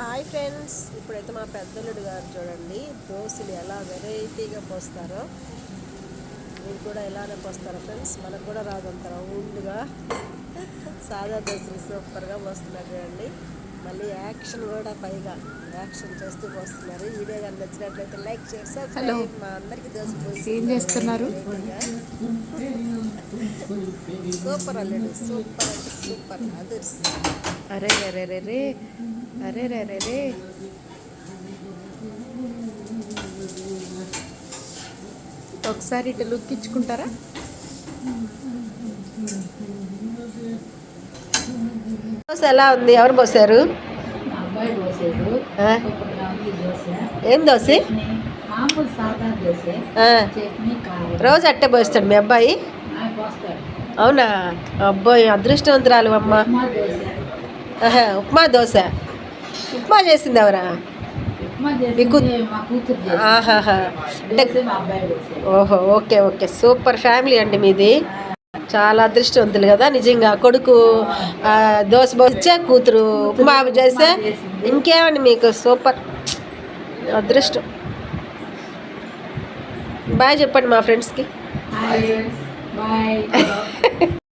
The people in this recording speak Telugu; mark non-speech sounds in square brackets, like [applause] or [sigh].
హాయ్ ఫ్రెండ్స్ ఇప్పుడైతే మా పెద్దలుడు గారు చూడండి దోశలు ఎలా వెరైటీగా పోస్తారో. మీరు కూడా ఎలానే పోస్తారో ఫ్రెండ్స్? మనకు కూడా రాదంత రౌండ్గా. సాదా దోశలు సూపర్గా పోస్తున్నారు చూడండి. మళ్ళీ యాక్షన్ కూడా పైగా యాక్షన్ చేస్తూ పోస్తున్నారు. ఈ వీడియో కానీ నచ్చినట్లయితే లైక్ చేసి హలో. మా అందరికీ దోశ ఏం చేస్తున్నారు? సూపర్ అల్లుడు సూపర్ అంటే సూపర్. అదర్స్ అరే అరే రే రే అరే రే రే రే. ఒకసారి ఇటు లుక్ ఇచ్చుకుంటారా? దోశ ఎలా ఉంది? ఎవరు పోసారు? ఏం దోశ? రోజు అట్టే పోస్తాడు మీ అబ్బాయి? అవునా? అబ్బాయి అదృష్టవంతురాలు అమ్మ. ఉప్మా దోశ. ఉప్మా చేసింది ఎవరా మీకు-. ఆహాహా. అంటే ఓహో ఓకే ఓకే. సూపర్ ఫ్యామిలీ అండి మీది. చాలా అదృష్టవంతులు కదా నిజంగా. కొడుకు దోశ పోసే కూతురు ఉప్మా చేస్తే ఇంకేమండి మీకు? సూపర్. అదృష్టం. బాయ్ చెప్పండి మా ఫ్రెండ్స్కి. బాయ్ [laughs]